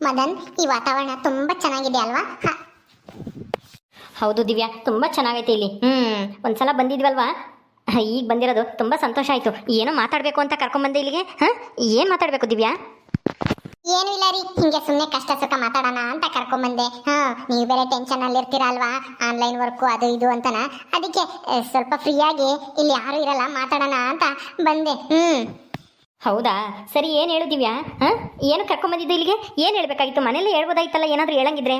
ಮದನ್ ಈ ವಾತಾವರಣ ತುಂಬಾ ಚೆನ್ನಾಗಿದೆ ಅಲ್ವಾ? ಹೌದು ದಿವ್ಯಾ ತುಂಬ ಚೆನ್ನಾಗೈತೆ ಇಲ್ಲಿ. ಹ್ಞೂ ಒಂದ್ಸಲ ಬಂದಿದ್ವಲ್ವಾ? ಈಗ ಬಂದಿರೋದು ತುಂಬ ಸಂತೋಷ ಆಯಿತು. ಏನು ಮಾತಾಡಬೇಕು ಅಂತ ಕರ್ಕೊಂಡ್ಬಂದೆ ಇಲ್ಲಿಗೆ? ಹಾಂ? ಏನು ಮಾತಾಡಬೇಕು ದಿವ್ಯಾ? ಏನು ಇಲ್ಲ ರೀ ಹಿಂಗೆ ಸುಮ್ಮನೆ ಕಷ್ಟ ಸುಖ ಮಾತಾಡೋಣ ಅಂತ ಕರ್ಕೊಂಡ್ಬಂದೆ ಹಾಂ ನೀವು ಬೇರೆ ಟೆನ್ಷನ್ ಅಲ್ಲಿ ಇರ್ತೀರಾ ಅಲ್ವಾ ಆನ್ಲೈನ್ ವರ್ಕು ಅದು ಇದು ಅಂತನ? ಅದಕ್ಕೆ ಸ್ವಲ್ಪ ಫ್ರೀಯಾಗಿ ಇಲ್ಲಿ ಯಾರು ಇರಲ್ಲ ಮಾತಾಡೋಣ ಅಂತ ಬಂದೆ. ಹ್ಮ್. ಹೌದಾ? ಸರಿ, ಏನು ಹೇಳಿದಿವ್ಯಾ? ಏನು ಕರ್ಕೊಂಬಂದಿದ್ದು ಇಲ್ಲಿಗೆ? ಏನು ಹೇಳ್ಬೇಕಾಗಿತ್ತು? ಮನೇಲಿ ಹೇಳ್ಬೋದಾಯ್ತಲ್ಲ, ಏನಾದ್ರು ಹೇಳಂಗಿದ್ರೆ?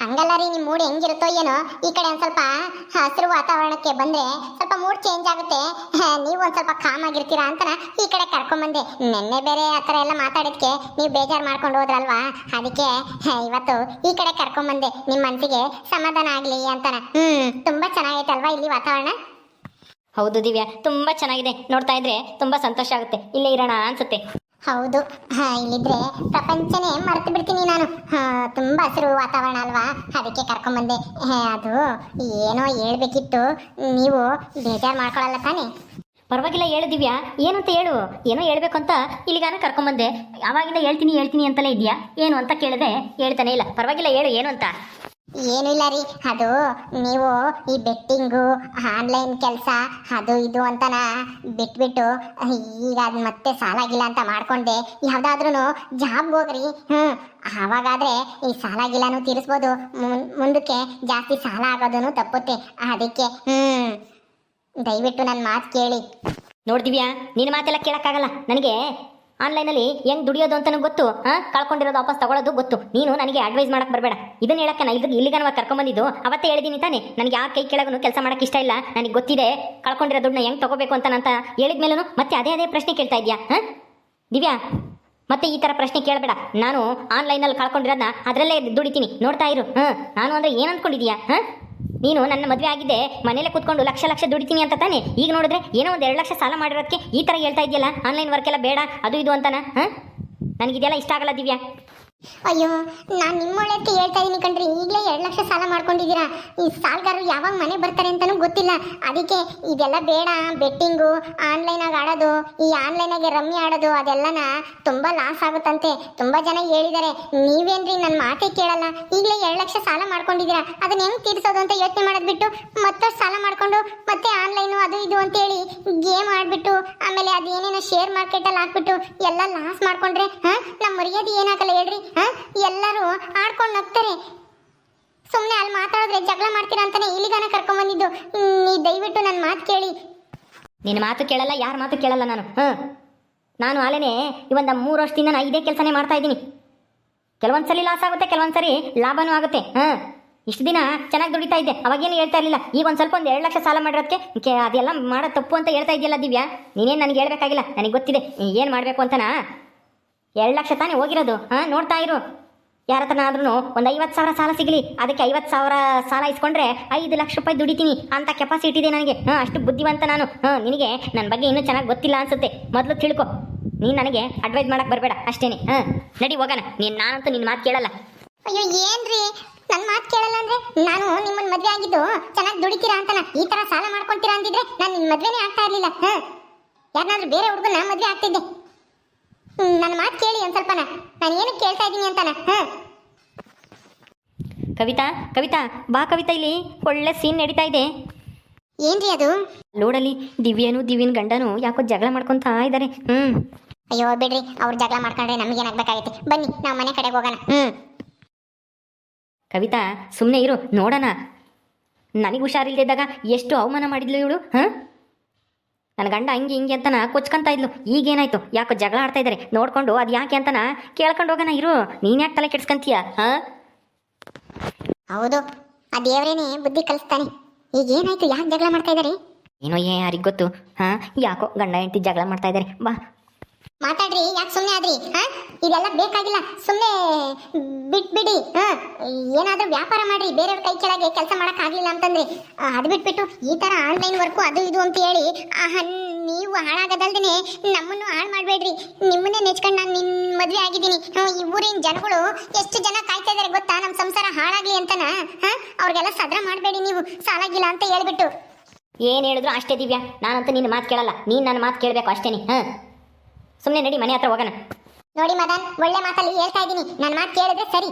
ಹಂಗಲ್ಲ ರೀ ನಿಮ್ಮ ಮೂಡ್ ಹೆಂಗಿರುತ್ತೋ ಏನೋ, ಈ ಕಡೆ ಒಂದ್ ಸ್ವಲ್ಪ ಹಸಿರು ವಾತಾವರಣಕ್ಕೆ ಬಂದ್ರೆ ಸ್ವಲ್ಪ ಮೂಡ್ ಚೇಂಜ್ ಆಗುತ್ತೆ. ನೀವು ಒಂದ್ ಸ್ವಲ್ಪ ಕಾಮ್ ಆಗಿರ್ತೀರಾ ಅಂತ ಈ ಕಡೆ ಕರ್ಕೊಂಬಂದೆ. ನೆನ್ನೆ ಬೇರೆ ಆ ಥರ ಎಲ್ಲ ಮಾತಾಡೋದಕ್ಕೆ ನೀವು ಬೇಜಾರು ಮಾಡ್ಕೊಂಡು ಹೋದ್ರಲ್ವಾ? ಅದಕ್ಕೆ ಇವತ್ತು ಈ ಕಡೆ ಕರ್ಕೊಂಬಂದೆ. ನಿಮ್ಮ ಮನಸ್ಸಿಗೆ ಸಮಾಧಾನ ಆಗಲಿ ಅಂತನ. ಹ್ಮ್, ತುಂಬಾ ಚೆನ್ನಾಗೈತಲ್ವಾ ಇಲ್ಲಿ ವಾತಾವರಣ? ಹೌದು ದಿವ್ಯಾ ತುಂಬಾ ಚೆನ್ನಾಗಿದೆ. ನೋಡ್ತಾ ಇದ್ರೆ ತುಂಬಾ ಸಂತೋಷ ಆಗುತ್ತೆ. ಇಲ್ಲೇ ಇರೋಣ ಅನ್ಸುತ್ತೆ. ಹೌದು. ಹಾ ಇಲ್ಲಿದ್ರೆ ಪ್ರಪಂಚನೇ ಮರೆತು ಬಿಡ್ತೀನಿ ನಾನು. ಹಾ ತುಂಬಾ ಹಸಿರು ವಾತಾವರಣ ಅಲ್ವಾ? ಅದಕ್ಕೆ ಕರ್ಕೊಂಬಂದೆ. ಹೇ, ಅದು ಏನೋ ಹೇಳ್ಬೇಕಿತ್ತು. ನೀವು ಬೇಜಾರು ಮಾಡ್ಕೊಳಲ್ಲ ತಾನೇ? ಪರವಾಗಿಲ್ಲ ಹೇಳು ದಿವ್ಯಾ. ಏನಂತ ಹೇಳು. ಏನೋ ಹೇಳ್ಬೇಕು ಅಂತ ಇಲ್ಲಿಗಾನ ಕರ್ಕೊಂಬಂದೆ. ಅವಾಗಿಂದ ಹೇಳ್ತೀನಿ ಹೇಳ್ತೀನಿ ಅಂತಲೇ ಇದೆಯಾ ಏನು ಅಂತ ಕೇಳಿದೆ ಹೇಳ್ತಾನೆ ಇಲ್ಲ. ಪರವಾಗಿಲ್ಲ ಹೇಳು ಏನು ಅಂತ? ಏನೂ ಇಲ್ಲ ರೀ, ಅದು ನೀವು ಈ ಬೆಟ್ಟಿಂಗು ಆನ್ಲೈನ್ ಕೆಲಸ, ಅದು ಇದು ಅಂತನ ಬಿಟ್ಬಿಟ್ಟು, ಈಗ ಅದು ಮತ್ತೆ ಸಾಲ ಗಿಲ್ಲ ಅಂತ ಮಾಡ್ಕೊಂಡೆ. ಯಾವುದಾದ್ರೂ ಜಾಬ್ಗೆ ಹೋಗ್ರಿ ಹ್ಞೂ ಆವಾಗಾದ್ರೆ ಈ ಸಾಲ ಗಿಲ್ಲನೂ ತೀರಿಸ್ಬೋದು ಮುಂದಕ್ಕೆ ಜಾಸ್ತಿ ಸಾಲ ಆಗೋದನ್ನು ತಪ್ಪುತ್ತೆ. ಅದಕ್ಕೆ ಹ್ಞೂ ದಯವಿಟ್ಟು ನನ್ನ ಮಾತು ಕೇಳಿ. ನೋಡ್ದಿವ್ಯಾ ನಿನ್ನ ಮಾತೆಲ್ಲ ಕೇಳೋಕ್ಕಾಗಲ್ಲ. ನನಗೆ ಆನ್ಲೈನಲ್ಲಿ ಹೆಂಗ್ ದುಡಿಯೋದು ಅಂತನೂ ಗೊತ್ತು ಹಾಂ ಕಳ್ಕೊಂಡಿರೋದು ವಾಪಸ್ ತಗೊಳ್ಳೋದು ಗೊತ್ತು. ನೀನು ನನಗೆ ಅಡ್ವೈಸ್ ಮಾಡಕ್ ಬರಬೇಡ. ಇದನ್ನ ಹೇಳಕ್ಕೆ ನಾ ಇಲ್ಲಿಗೆ ಇಲ್ಲಿಗನವ ಕರ್ಕೊಂಬಂದಿದ್ದು. ಅವತ್ತೇ ಹೇಳಿದ್ದೀನಿ ತಾನೆ. ನನಗೆ ಯಾರ ಕೈ ಕೆಳಗೂ ಕೆಲಸ ಮಾಡಕ್ಕೆ ಇಷ್ಟ ಇಲ್ಲ. ನನಗೆ ಗೊತ್ತಿದೆ ಕಳ್ಕೊಂಡಿರೋ ದುಡ್ಡನ್ನ ಹೆಂಗ್ ತಗೋಬೇಕು ಅಂತ ಅಂತ ಹೇಳಿದ್ಮೇಲೂ ಮತ್ತೆ ಅದೇ ಅದೇ ಪ್ರಶ್ನೆ ಕೇಳ್ತಾ ಇದೆಯಾ ಹಾಂ ದಿವ್ಯಾ? ಮತ್ತೆ ಈ ಥರ ಪ್ರಶ್ನೆ ಕೇಳಬೇಡ. ನಾನು ಆನ್ಲೈನಲ್ಲಿ ಕಳ್ಕೊಂಡಿರೋದನ್ನ ಅದರಲ್ಲೇ ದುಡಿತೀನಿ. ನೋಡ್ತಾ ಇರು. ಹಾಂ, ನಾನು ಅಂದರೆ ಏನು ಅನ್ಕೊಂಡಿದ್ಯಾ? ಹಾಂ? ನೀನು ನನ್ನ ಮದುವೆ ಆಗಿದೆ ಮನೇಲೆ ಕೂತ್ಕೊಂಡು ಲಕ್ಷ ಲಕ್ಷ ದುಡಿತೀನಿ ಅಂತ ತಾನೆ? ಈಗ ನೋಡಿದ್ರೆ ಏನೋ ಒಂದು ಎರಡು ಲಕ್ಷ ಸಾಲ ಮಾಡಿರೋದಕ್ಕೆ ಈ ಥರ ಹೇಳ್ತಾ ಇದೆಯಲ್ಲ? ಆನ್ಲೈನ್ ವರ್ಕ್ ಎಲ್ಲ ಬೇಡ, ಅದು ಇದು ಅಂತಾನ? ಹಾಂ? ನನಗಿದೆಲ್ಲ ಇಷ್ಟ ಆಗಲ್ಲ ದಿವ್ಯಾ? ಅಯ್ಯೋ, ನಾನು ನಿಮ್ಮೊಳಕ್ಕೆ ಹೇಳ್ತಾ ಇದೀನಿ ಕಣ್ರಿ. ಈಗಲೇ ಎರಡು ಲಕ್ಷ ಸಾಲ ಮಾಡ್ಕೊಂಡಿದ್ದೀರಾ. ಈ ಸಾಲಗಾರರು ಯಾವಾಗ ಮನೆ ಬರ್ತಾರೆ ಅಂತಲೂ ಗೊತ್ತಿಲ್ಲ. ಅದಕ್ಕೆ ಇದೆಲ್ಲ ಬೇಡ. ಬೆಟ್ಟಿಂಗು ಆನ್ಲೈನಾಗ ಆಡೋದು, ಈ ಆನ್ಲೈನಾಗೆ ರಮ್ಮಿ ಆಡೋದು, ಅದೆಲ್ಲನ ತುಂಬ ಲಾಸ್ ಆಗುತ್ತಂತೆ. ತುಂಬ ಜನ ಹೇಳಿದ್ದಾರೆ ನೀವೇನ್ರಿ ನನ್ನ ಮಾತೇ ಕೇಳಲ್ಲ. ಈಗಲೇ ಎರಡು ಲಕ್ಷ ಸಾಲ ಮಾಡ್ಕೊಂಡಿದ್ದೀರಾ. ಅದನ್ನ ಹೆಂಗೆ ತೀರಿಸೋದು ಅಂತ ಯೋಚನೆ ಮಾಡೋದು ಬಿಟ್ಟು ಮತ್ತಷ್ಟು ಸಾಲ ಮಾಡ್ಕೊಂಡು ಮತ್ತೆ ಆನ್ಲೈನು, ಅದು ಇದು ಅಂತೇಳಿ ಗೇಮ್ ಆಡ್ಬಿಟ್ಟು, ಆಮೇಲೆ ಅದೇನೇನೋ ಶೇರ್ ಮಾರ್ಕೆಟಲ್ಲಿ ಹಾಕ್ಬಿಟ್ಟು, ಎಲ್ಲ ಲಾಸ್ ಮಾಡ್ಕೊಂಡ್ರೆ, ಹಾಂ? ನಮ್ಮ ಮರ್ಯಾದೆ ಏನಾಗಲ್ಲ ಹೇಳ್ರಿ. ಎಲ್ಲರೂ ಆಡ್ಕೊಂಡು ಹೋಗ್ತಾರೆ. ಸುಮ್ಮನೆ ಅಲ್ಲಿ ಮಾತಾಡಿದ್ರೆ ಜಗಳ ಮಾಡ್ತೀರಾ ಅಂತಾನೆ ಇಲ್ಲಿಗಾನ ಕರ್ಕೊಂಬಂದಿದ್ದು ನೀ ದಯವಿಟ್ಟು ನನ್ನ ಮಾತು ಕೇಳಿ. ನಿನ್ನ ಮಾತು ಕೇಳಲ್ಲ, ಯಾರ ಮಾತು ಕೇಳಲ್ಲ ನಾನು? ಹಾ? ನಾನು ಆಲೇನೆ ಇವೊಂದು ಮೂರು ವರ್ಷದಿಂದ ನಾನು ಇದೇ ಕೆಲಸನೇ ಮಾಡ್ತಾ ಇದ್ದೀನಿ. ಕೆಲವೊಂದು ಸಲ ಲಾಸ್ ಆಗುತ್ತೆ ಕೆಲವೊಂದು ಸರಿ ಲಾಭನೂ ಆಗುತ್ತೆ. ಹಾಂ? ಇಷ್ಟು ದಿನ ಚೆನ್ನಾಗಿ ದುಡಿತಾ ಇದ್ದೆ. ಅವಾಗೇನು ಹೇಳ್ತಾ ಇರಲಿಲ್ಲ. ಈಗ ಒಂದು ಸ್ವಲ್ಪ ಒಂದು ಎರಡು ಲಕ್ಷ ಸಾಲ ಮಾಡಿರೋದಕ್ಕೆ ಅದೆಲ್ಲ ಮಾಡೋ ತಪ್ಪು ಅಂತ ಹೇಳ್ತಾ ಇದೆಯಲ್ಲ ದಿವ್ಯಾ? ನೀನೇನು ನನಗೆ ಹೇಳ್ಬೇಕಾಗಿಲ್ಲ? ನನಗೆ ಗೊತ್ತಿದೆ. ಏನು ಮಾಡಬೇಕು ಅಂತನಾ ಎರಡು ಲಕ್ಷ ತಾನೇ ಹೋಗಿರೋದು, ಹಾಂ, ನೋಡ್ತಾ ಇರು. ಯಾರ ಹತ್ರನ ಆದ್ರೂ ಒಂದು ಐವತ್ತು ಸಾವಿರ ಸಾಲ ಸಿಗಲಿ. ಅದಕ್ಕೆ ಐವತ್ತು ಸಾವಿರ ಸಾಲ ಇಸ್ಕೊಂಡ್ರೆ ಐದು ಲಕ್ಷ ರೂಪಾಯಿ ದುಡಿತೀನಿ. ಅಂತ ಕೆಪಾಸಿಟಿ ಇದೆ ನನಗೆ. ಹಾಂ, ಅಷ್ಟು ಬುದ್ಧಿವಂತ ನಾನು. ಹಾಂ, ನಿನಗೆ ನನ್ನ ಬಗ್ಗೆ ಇನ್ನೂ ಚೆನ್ನಾಗಿ ಗೊತ್ತಿಲ್ಲ ಅನ್ಸುತ್ತೆ. ಮೊದಲು ತಿಳ್ಕೊ. ನೀನು ನನಗೆ ಅಡ್ವೈಸ್ ಮಾಡಕ್ಕೆ ಬರಬೇಡ, ಅಷ್ಟೇನೆ. ಹಾಂ, ನಡಿ ಹೋಗೋಣ. ನೀನು ನಾನಂತೂ ನಿನ್ನ ಮಾತು ಕೇಳಲ್ಲ. ಅಯ್ಯೋ, ಏನ್ರಿ? ನನ್ನ ಮಾತು ಕೇಳಲ್ಲ ಅಂದ್ರೆ ನಾನು ನಿಮ್ಮನ್ನ ಮದುವೆ ಆಗಿದ್ದು ಚೆನ್ನಾಗಿ ದುಡಿತೀರಾ ಅಂತನ ಈ ತರ ಸಾಲ ಮಾಡ್ಕೊಂತೀರಾ ಅಂದಿದ್ರೆ ನಾನು ನಿನ್ನ ಮದುವೆನೇ ಆಗ್ತಾ ಇರ್ಲಿಲ್ಲ. ಹ್ಞೂ ಯಾರನ್ನಾದ್ರೂ ಬೇರೆ ಹುಡುಗನ ಮದುವೆ ಆಗ್ತಿದ್ದೆ. ನನ್ನ ಮಾತು ಕೇಳಿ ಒಂದು ಸ್ವಲ್ಪನ. ನಾನು ಏನಕ್ಕೆ ಕೇಳ್ತಾ ಇದ್ದೀನಿ ಅಂತಾನೆ? ಹ್ಞೂ ಕವಿತಾ ಕವಿತಾ ಬಾ ಕವಿತಾ ಇಲ್ಲಿ. ಒಳ್ಳೆ ಸೀನ್ ನಡೀತಾ ಇದೆ. ಏನ್ರಿ ಅದು? ಲೋಡಲ್ಲಿ ದಿವ್ಯನು ದಿವ್ಯನ ಗಂಡನು ಯಾಕೋ ಜಗಳ ಮಾಡ್ಕೊತಾ ಇದ್ದಾರೆ ಹ್ಞೂ ಅಯ್ಯೋ ಬಿಡ್ರಿ. ಅವ್ರು ಜಗಳ ಮಾಡ್ಕೊಂಡ್ರೆ ನಮಗೇನಾಗಬೇಕಾಗೈತೆ ಬನ್ನಿ ನಾವು ಮನೆ ಕಡೆಗೆ ಹೋಗೋಣ. ಹ್ಞೂ ಕವಿತಾ ಸುಮ್ಮನೆ ಇರು ನೋಡೋಣ. ನನಗೆ ಹುಷಾರಿಲ್ದಿದ್ದಾಗ ಎಷ್ಟು ಅವಮಾನ ಮಾಡಿದ್ಲು ಇವಳು? ಹಾಂ? ನನ್ನ ಗಂಡ ಹಂಗೆ ಹಿಂಗೆ ಅಂತನ ಕೊಚ್ಕೊಂತ ಇದ್ಲು. ಈಗೇನಾಯ್ತು? ಯಾಕೋ ಜಗಳ ಆಡ್ತಾ ಇದ್ದಾರೆ ನೋಡ್ಕೊಂಡು ಅದು ಯಾಕೆ ಅಂತನ ಕೇಳ್ಕೊಂಡು ಹೋಗೋಣ ಇರು. ನೀನು ಯಾಕೆ ತಲೆ ಕೆಡ್ಸ್ಕೊಂತೀಯ? ಹಾಂ? ಹೌದು. ಆ ದೇವ್ರೇನೇ ಬುದ್ಧಿ ಕಲಿಸ್ತಾನೆ. ಈಗ ಏನಾಯ್ತು ಯಾಕೆ ಜಗಳ ಮಾಡ್ತಾ ಇದ್ದಾರೆ ಏನೋ ಏ ಯಾರಿಗೆ ಗೊತ್ತು? ಹಾಂ? ಯಾಕೋ ಗಂಡ ಹೆಂಡತಿ ಜಗಳ ಮಾಡ್ತಾ ಇದ್ದಾರೆ ಬಾ ಮಾತಾಡ್ರಿ, ಯಾಕೆ ಸುಮ್ಮನೆ ಆದ್ರಿ? ಇದೆಲ್ಲ ಬೇಕಾಗಿಲ್ಲ. ಸುಮ್ಮನೆ ಬಿಟ್ಬಿಡಿ. ಹಾ? ಏನಾದ್ರೂ ವ್ಯಾಪಾರ ಮಾಡ್ರಿ. ಬೇರೆಯವ್ರ ಕೈ ಕೆಳಗೆ ಕೆಲಸ ಮಾಡಕ್ ಆಗ್ಲಿಲ್ಲ ಅಂತಂದ್ರೆ ಅದು ಬಿಟ್ಬಿಟ್ಟು ಈ ತರ ಆನ್ಲೈನ್ ವರ್ಕು ಅದು ಇದು ಅಂತ ಹೇಳಿ ನೀವು ಹಾಳಾಗದಲ್ದೇನೆ ನಮ್ಮನ್ನು ಹಾಳು ಮಾಡಬೇಡ್ರಿ. ನಿಮ್ಮನ್ನೇ ನೆಚ್ಕೊಂಡು ನಾನು ನಿಮ್ ಮದ್ವೆ ಆಗಿದ್ದೀನಿ. ಈ ಊರಿನ ಜನಗಳು ಎಷ್ಟು ಜನ ಕಾಯ್ತಾ ಇದಾರೆ ಗೊತ್ತಾ? ನಮ್ಮ ಸಂಸಾರ ಹಾಳಾಗ್ಲಿ ಅಂತನ? ಹಾ? ಅವ್ರಿಗೆಲ್ಲ ಸದ್ರ ಮಾಡಬೇಡಿ ನೀವು. ಸಾಲಾಗಿಲ್ಲ ಅಂತ ಹೇಳ್ಬಿಟ್ಟು. ಏನು ಹೇಳಿದ್ರು ಅಷ್ಟೇ ದಿವ್ಯಾ? ನಾನಂತೂ ನಿನ್ನ ಮಾತು ಕೇಳಲ್ಲ. ನೀನು ನನ್ನ ಮಾತು ಕೇಳಬೇಕು ಅಷ್ಟೇನಿ. ಹಾಂ? ಸುಮ್ಮನೆ ನಡಿ ಮನೆ ಹತ್ರ ಹೋಗೋಣ. ನೋಡಿ ಮದನ್ ಒಳ್ಳೆ ಮಾತಲ್ಲಿ ಹೇಳ್ತಾ ಇದ್ದೀನಿ. ನನ್ನ ಮಾತು ಕೇಳಿದ್ರೆ ಸರಿ.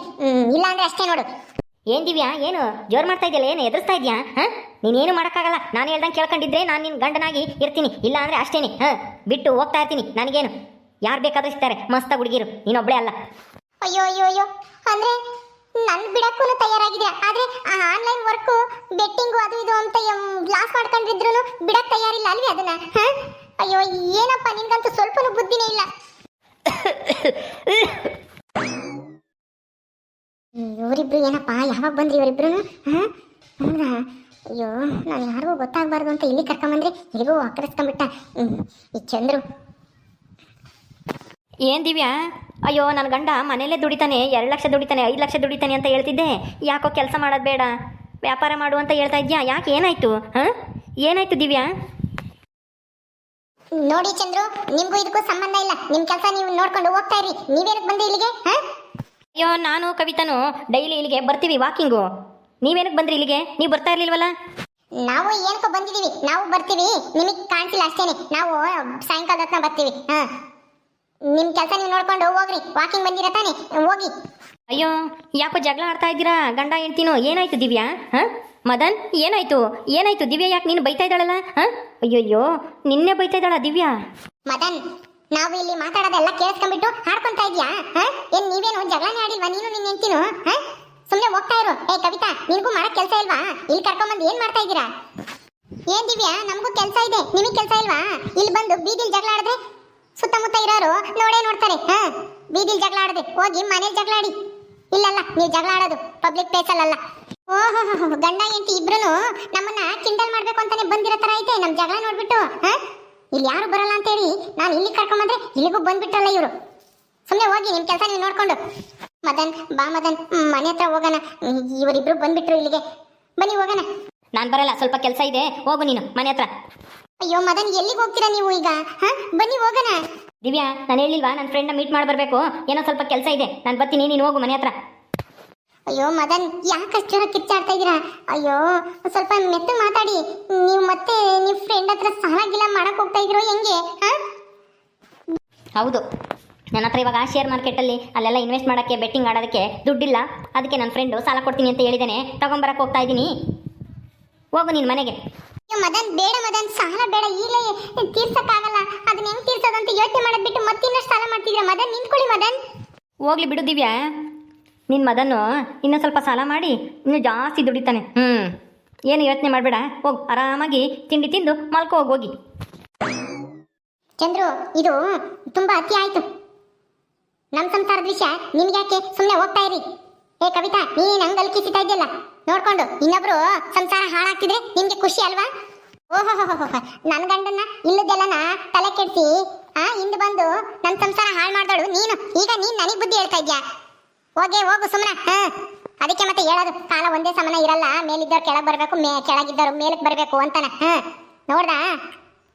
ಇಲ್ಲ ಅಂದ್ರೆ ಅಷ್ಟೇ ನೋಡು. ಏನ್ ದಿವ್ಯಾ ಏನು? ಜೋರ್ ಮಾಡ್ತಾ ಇದೆಯಲ್ಲ ಏನು? ಎದುರಿಸ್ತಾ ಇದೆಯಾ? ಹಾ? ನೀನೇನು ಮಾಡೋಕ್ಕಾಗಲ್ಲ? ನಾನು ಹೇಳ್ದಂಗೆ ಕೇಳ್ಕೊಂಡಿದ್ರೆ ನಾನು ನಿನ್ನ ಗಂಡನಾಗಿ ಇರ್ತೀನಿ. ಇಲ್ಲ ಅಂದ್ರೆ ಅಷ್ಟೇನೆ. ಹಾ? ಬಿಟ್ಟು ಹೋಗ್ತಾ ಇರ್ತೀನಿ. ನನಗೇನು? ಯಾರು ಬೇಕಾದ್ರೂ ಇಷ್ಟಾರೆ ಮಸ್ತ ಹುಡುಗಿರು. ನೀನೊಬ್ಳೆ ಅಲ್ಲ. ಅಯ್ಯೋ ಅಯ್ಯೋ ಅಯ್ಯೋ. ಅಂದ್ರೆ ನನ್ ಬಿಡಕ್ಕೂ ತಯಾರಾಗಿದೆ ಆದ್ರೆ ಆನ್ಲೈನ್ ವರ್ಕು ಬೆಟ್ಟಿಂಗು ಅದು ಇದು ಅಂತ ಲಾಸ್ ಮಾಡ್ಕೊಂಡಿದ್ರು ಬಿಡಕ್ ತಯಾರಿಲ್ಲ ಅಲ್ವೇ ಅದನ್ನ? ಹ? ಅಯ್ಯೋ ಏನಪ್ಪ ನಿನ್ಗಂತೂ ಸ್ವಲ್ಪನೂ ಬುದ್ಧಿನೇ ಇಲ್ಲ. ಇವರಿಬ್ರು ಏನಪ್ಪ ಯಾವಾಗ ಬಂದ್ರಿ ಇವರಿಬ್ರು ಹೌದಾ? ಅಯ್ಯೋ ನಾನು ಯಾರಿಗೂ ಗೊತ್ತಾಗಬಾರ್ದು ಅಂತ ಇಲ್ಲಿ ಕರ್ಕೊಂಬಂದ್ರೆ ಇಲ್ಲಿಗೂ ಆಕರಿಸ್ಕೊಂಬಿಟ್ಟ ಹ್ಮ್, ಈ ಚಂದ್ರು. ಏನ್ ದಿವ್ಯಾ? ಅಯ್ಯೋ ನನ್ನ ಗಂಡ ಮನೇಲೆ ದುಡಿತಾನೆ ಎರಡು ಲಕ್ಷ ದುಡಿತಾನೆ ಐದು ಲಕ್ಷ ದುಡಿತಾನೆ ಅಂತ ಹೇಳ್ತಿದ್ದೆ. ಯಾಕೋ ಕೆಲಸ ಮಾಡೋದು ಬೇಡ. ವ್ಯಾಪಾರ ಮಾಡು ಅಂತ ಹೇಳ್ತಾ ಇದ್ಯಾ? ಯಾಕೆ ಏನಾಯ್ತು? ಹಾಂ? ಏನಾಯ್ತು ದಿವ್ಯಾ? ನೋಡಿ ಚಂದ್ರು ನಿಮ್ಗೂ ಇದಕ್ಕೂ ಸಂಬಂಧ ಇಲ್ಲ. ನಿಮ್ ಕೆಲಸ ನೀವು ನೋಡ್ಕೊಂಡು ಹೋಗ್ತಾ ಇರಿ. ನೀವೇನಕ್ಕೆ ಬಂದ್ರಿ ಇಲ್ಲಿಗೆ? ಹ? ಅಯ್ಯೋ ನಾನು ಕವಿತಾನು. ಡೈಲಿ ಇಲ್ಲಿಗೆ ಬರ್ತೀವಿ ವಾಕಿಂಗು. ನೀವೇನಕ್ಕೆ ಬಂದ್ರಿ ಇಲ್ಲಿಗೆ? ನೀವು ಬರ್ತಾ ಇರ್ಲಿಲ್ವಲ್ಲ? ನಾವು ಏನಕ್ಕೋ ಬಂದಿದೀವಿ. ನಾವು ಬರ್ತೀವಿ. ನಿಮಗೆ ಕಾಣ್ತಿಲ್ಲ ಅಷ್ಟೇನೆ. ನಾವು ಸಾಯಂಕಾಲ ಹೊತ್ನ ಬರ್ತೀವಿ. ಹ. ನಿಮ್ ಕೆಲಸ ನೀವು ನೋಡ್ಕೊಂಡು ಹೋಗ್ರಿ. ವಾಕಿಂಗ್ ಬಂದಿರ ತಾನೆ. ಹೋಗಿ. ಅಯ್ಯೋ ಯಾಕೋ ಜಗಳ ಆಡ್ತಾ ಇದ್ದೀರಾ? ಗಂಡ ಹೆಂಡ್ತೀನೋ? ಏನಾಯ್ತು ದಿವ್ಯಾ? ಹಾಂ? ಮದನ್, ಏನಾಯ್ತು? ಏನಾಯ್ತು? ದಿವ್ಯಾ ಯಾಕೆ ನೀನು ಬೈತಾ ಇದ್ದಾಳಲ್ಲ? ಹಾಂ? ಅಯ್ಯಯ್ಯೋ, ನಿನ್ನೆ ಬೈತಾ ಇದ್ದಾಳ ದಿವ್ಯಾ? ಮದನ್, ನಾವು ಇಲ್ಲಿ ಮಾತಾಡೋದೆಲ್ಲ ಕೇಳಿಸ್ಕೊಂಡ್ಬಿಟ್ಟು ಹಾಡ್ಕೊಂತಾ ಇದ್ಯಾ ಏನ್ ನೀವೇನು ಜಗಳನೇ ಆಡಿಲ್ವಾ? ನೀನು ನಿನ್ನ ಹೆಂಡ್ತಿನು? ಹ? ಸುಮ್ನೆ ಹೋಗ್ತಾ ಇರು. ಏ, ಕವಿತಾ, ನಿನ್ಗೂ ಮಾಡಕ್ ಕೆಲಸ ಇಲ್ವಾ? ಇಲ್ಲಿ ಕರ್ಕೊಂಬಂದು ಏನ್ ಮಾಡ್ತಾ ಇದ್ದೀರಾ? ಏನ್ ದಿವ್ಯಾ, ನಮಗೂ ಕೆಲಸ ಇದೆ. ನಿಮಗ್ ಕೆಲಸ ಇಲ್ವಾ? ಇಲ್ಲಿ ಬಂದು ಬೀದಿಲ್ ಜಗಳ ಆಡಿದ್ರೆ ಸುತ್ತಮುತ್ತ ಇರೋರು ನೋಡೇ ನೋಡ್ತಾರೆ. ಹಾ? ಬೀದಿಲ್ ಜಗಳ ಆಡದೆ ಹೋಗಿ ಮನೇಲಿ ಜಗಳ ಆಡಿ ಇಲ್ಲಲ್ಲ, ನೀವು ಜಗಳ ಆಡೋದು. ಪಬ್ಲಿಕ್ ಪ್ಲೇಸ್ ಅಲ್ಲ ಓಹೋ ಗಂಡ ಹೆಂಡತಿ ಇಬ್ರು ನಮ್ಮನ್ನ ಕಿಂಡಲ್ ಮಾಡ್ಬೇಕು ಅಂತಾನೆ ಬಂದಿರೋ ತರ ಐತೆ ನಮ್ ಜಗಳ ನೋಡ್ಬಿಟ್ಟು ಹ? ಇಲ್ಲಿ ಯಾರು ಬರಲ್ಲ ಅಂತ ಹೇಳಿ ನಾನು ಇಲ್ಲಿ ಕರ್ಕೊಂಬಂದ್ರೆ ಇಲ್ಲಿಗೂ ಬಂದ್ಬಿಟ್ರಲ್ಲ ಇವರು. ಸುಮ್ಮನೆ ಹೋಗಿ ನಿಮ್ ಕೆಲಸ ನೀವು ನೋಡ್ಕೊಂಡು. ಮದನ್ ಬಾ ಮದನ್ ಮನೆ ಹತ್ರ ಹೋಗೋಣ. ಇವರಿಬ್ರು ಬಂದ್ಬಿಟ್ರು ಇಲ್ಲಿಗೆ. ಬನ್ನಿ ಹೋಗೋಣ. ನಾನು ಬರಲ್ಲ ಸ್ವಲ್ಪ ಕೆಲಸ ಇದೆ ಹೋಗು ನೀನು ಮನೆ ಹತ್ರ. ಅಯ್ಯೋ ಮದನ್ ಎಲ್ಲಿಗೆ ಹೋಗ್ತೀರಾ ನೀವು ಈಗ ಹ? ಬನ್ನಿ ಹೋಗೋಣ. ದಿವ್ಯಾ ನಾನು ಹೇಳಿಲ್ವಾ ನನ್ನ ಫ್ರೆಂಡ್ನ ಮೀಟ್ ಮಾಡಿ ಬರಬೇಕು ಏನೋ ಸ್ವಲ್ಪ ಕೆಲಸ ಇದೆ ನಾನು ಬರ್ತೀನಿ ನೀನು ಹೋಗು ಮನೆ ಹತ್ರ. ಅಯ್ಯೋ ಮದನ್ ಅಷ್ಟು ಜನ ಕಿಚ್ಚಾಡ್ತಾ ಇದ್ದೀರಾ? ಅಯ್ಯೋ ಸ್ವಲ್ಪ ಮೆತ್ತ ಮಾತಾಡಿ. ನೀವು ಮತ್ತೆ ನಿಮ್ಮ ಫ್ರೆಂಡ್ ಹತ್ರ ಸಾಲ ಗಿಲ ಮಾಡಕ್ ಹೋಗ್ತಾ ಇದ್ರೋ ಹೆಂಗೆ ಹ? ಹೌದು. ನನ್ನ ಹತ್ರ ಇವಾಗ ಶೇರ್ ಮಾರ್ಕೆಟಲ್ಲಿ ಅಲ್ಲೆಲ್ಲ ಇನ್ವೆಸ್ಟ್ ಮಾಡೋಕ್ಕೆ ಬೆಟ್ಟಿಂಗ್ ಆಡೋದಕ್ಕೆ ದುಡ್ಡಿಲ್ಲ. ಅದಕ್ಕೆ ನನ್ನ ಫ್ರೆಂಡು ಸಾಲ ಕೊಡ್ತೀನಿ ಅಂತ ಹೇಳಿದ್ದೇನೆ ತಗೊಂಬರಕ್ಕೆ ಹೋಗ್ತಾ ಇದ್ದೀನಿ. ಹೋಗು ನಿನ್ನ ಮನೆಗೆ. ಅಯ್ಯೋ ಮದನ್ ಬೇಡ ಮದನ್ ಸಾಲ ಬೇಡ. ಈಗಲೇ ತೀರ್ಸಕ್ಕಾಗಲ್ಲ. ಅದನ್ನ ಹೆಂಗ್ ತೀರ್ಸೋದಂತ ಯೋಚನೆ ಮಾಡೋದ್ ಬಿಟ್ಟು ಮತ್ತಿನ್ನಷ್ಟು ಸಾಲ ಮಾಡ್ತಿದ್ದೀರಾ? ಮದನ್ ನಿಂತ್ಕೊಳ್ಳಿ ಮದನ್. ಹೋಗ್ಲಿ ಬಿಡು ದಿವ್ಯಾ. ನಿನ್ನ ಮದನು ಇನ್ನೂ ಸ್ವಲ್ಪ ಸಾಲ ಮಾಡಿ ಇನ್ನೂ ಜಾಸ್ತಿ ದುಡಿತಾನೆ. ಹ್ಞೂ ಏನು ಯೋಚನೆ ಮಾಡಬೇಡ. ಹೋಗು, ಆರಾಮಾಗಿ ತಿಂಡಿ ತಿಂದು ಮಲ್ಕೋ, ಹೋಗಿ ಚಂದ್ರು, ಇದು ತುಂಬಾ ಅತಿ ಆಯ್ತು. ನಮ್ಮ ಸಂಸಾರದ ವಿಷಯ ನಿಮ್ಗ್ಯಾಕೆ ಸುಮ್ಮನೆ ಹೋಗ್ತಾ ಇರಿ. ಏ ಕವಿತಾ ನೀ ನಂಗೆ ಅಲ್ಕಿಸಿತಾ ಇದೆಯಲ್ಲ? ನೋಡ್ಕೊಂಡು, ಇನ್ನೊಬ್ರು ಸಂಸಾರ ಹಾಳಾಗ್ತಿದ್ರೆ ನಿಮ್ಗೆ ಖುಷಿ ಅಲ್ವಾ? ಓಹೋ ನನ್ ಗಂಡನ್ನ ಇಲ್ಲದೆಲ್ಲನ ತಲೆ ಕೆಡ್ಸಿ, ಆ, ಹಿಂದ್ ಬಂದು ನನ್ ಸಂಸಾರ ಹಾಳು ಮಾಡ್ದಳು ನೀನು. ಈಗ ನೀನ್ ನನಗೆ ಬುದ್ಧಿ ಹೇಳ್ತಾ ಇದ್ಯಾ? ಹೋಗೆ, ಹೋಗು ಸುಮ್ಮನೆ ಹಾ. ಅದಕ್ಕೆ ಮತ್ತೆ ಹೇಳೋದು, ಕಾಲ ಒಂದೇ ಸಮನ ಇರಲ್ಲ. ಮೇಲಿದ್ದವ್ರು ಕೆಳಗ್ ಬರ್ಬೇಕು, ಮೇ, ಕೆಳಗಿದ್ದವ್ರು ಮೇಲಕ್ ಬರ್ಬೇಕು ಅಂತಾನೆ. ಹಾ. ನೋಡ್ದಾ?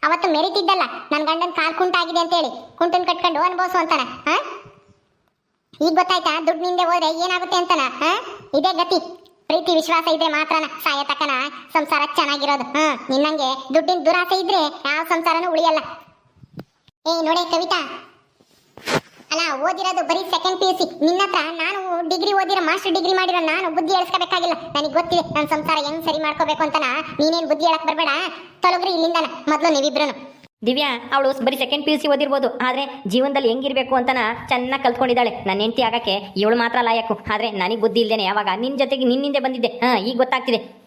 ಅವತ್ತು ಮೆರಿತಿದ್ದಲ್ಲ ನನ್ನ ಗಂಡನ ಕಾಲ್ ಕುಂಟಾಗಿದೆ ಅಂತೇಳಿ. ಕುಂಟನ್ ಕಟ್ಕೊಂಡು ಅನ್ಭವಿಸು ಅಂತಾನೆ. ಹಾ? ಈಗ ಗೊತ್ತಾಯ್ತಾ? ದುಡ್ಡು ನಿಂದೆ ಹೋದ್ರೆ ಏನಾಗುತ್ತೆ ಅಂತಾನ. ಹಾ? ಇದೇ ಗತಿ. ಪ್ರೀತಿ, ವಿಶ್ವಾಸ ಇದ್ರೆ ಮಾತ್ರನ. ಸಾಯ ತಕ್ಕನ ಸಂಸಾರ ಚೆನ್ನಾಗಿರೋದು. ಹಾ. ನಿನ್ನಂಗೆ ದುಡ್ಡಿನ ದುರಾಸೆ ಇದ್ರೆ ಯಾವ ಸಂಸಾರನೂ ಉಳಿಯಲ್ಲ. ಏ, ನೋಡಿ ಕವಿತಾ. ಅಲ್ಲ ಓದಿರೋದು ಬರೀ ಸೆಕೆಂಡ್ ಪಿ ಯು ಸಿ ನಿನ್ನ ಹತ್ರ ನಾನು ಡಿಗ್ರಿ ಓದಿರೋ ಮಾಸ್ಟರ್ ಡಿಗ್ರಿ ಮಾಡಿರೋ ನಾನು ಬುದ್ಧಿ ಹೇಳ್ಸ್ಕೋಬೇಕಾಗಿಲ್ಲ ನನಗೆ ಗೊತ್ತಿದೆ ನನ್ನ ಸಂಸಾರ ಹೆಂಗ್ ಸರಿ ಮಾಡ್ಕೋಬೇಕು ಅಂತ ನೀನೇನ್ ಬುದ್ಧಿ ಹೇಳಕ್ ಬರಬೇಡ? ತೊಲಗ್ರಿ ಇಲ್ಲಿಂದನ ಮೊದಲು ನೀವಿಬ್ರು ದಿವ್ಯಾ ಅವಳು ಬರೀ ಸೆಕೆಂಡ್ ಪಿ ಯು ಸಿ ಓದಿರ್ಬೋದು ಆದರೆ ಜೀವನದಲ್ಲಿ ಹೆಂಗಿರಬೇಕು ಅಂತನ ಚೆನ್ನಾಗಿ ಕಲ್ತ್ಕೊಂಡಿದ್ದಾಳೆ. ನನ್ನ ಹೆಂಡತಿ ಆಗಕ್ಕೆ ಇವಳು ಮಾತ್ರ ಲಾಯಕು. ಆದರೆ ನನಗೆ ಬುದ್ಧಿ ಇಲ್ದೇನೆ ಯಾವಾಗ ನಿನ್ನ ಜೊತೆಗೆ ನಿನ್ನಿಂದೆ ಬಂದಿದ್ದೆ. ಹಾಂ ಈಗ ಗೊತ್ತಾಗ್ತಿದೆ.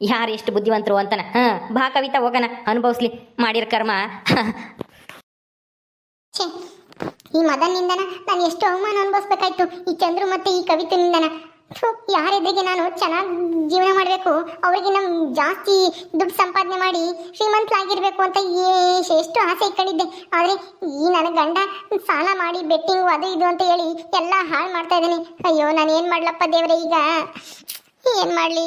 ಯಾರು ಎಷ್ಟು ಬುದ್ಧಿವಂತರು ಅಂತನ? ಹಾಂ ಬಾ ಕವಿತಾ ಹೋಗೋಣ. ಅನುಭವಿಸ್ಲಿ. ಮಾಡಿರೋ ಕರ್ಮ. ಈ ಮದನ್ನಿಂದನ ನಾನು ಎಷ್ಟು ಅವಮಾನ ಅನುಭವಿಸ್ಬೇಕಾಯ್ತು. ಈ ಚಂದ್ರು ಮತ್ತೆ ಈ ಕವಿತೆನಿಂದನ. ಯಾರೆದ್ರಿಗೆ ನಾನು ಚೆನ್ನಾಗಿ ಜೀವನ ಮಾಡಬೇಕು. ಅವರಿಗೆ ನಮ್ಮ ಜಾಸ್ತಿ ದುಡ್ಡು ಸಂಪಾದನೆ ಮಾಡಿ ಶ್ರೀಮಂತಲಾಗಿರ್ಬೇಕು ಅಂತ ಎಷ್ಟು ಆಸೆ ಇಟ್ಕೊಂಡಿದ್ದೆ. ಆದರೆ ಈ ನನ್ನ ಗಂಡ ಸಾಲ ಮಾಡಿ ಬೆಟ್ಟಿಂಗ್ ಅದು ಇದು ಅಂತ ಹೇಳಿ ಎಲ್ಲ ಹಾಳು ಮಾಡ್ತಾ ಇದ್ದೀನಿ. ಅಯ್ಯೋ, ನಾನು ಏನು ಮಾಡ್ಲಪ್ಪ ದೇವರೇ ಈಗ? ಏನು ಮಾಡಲಿ?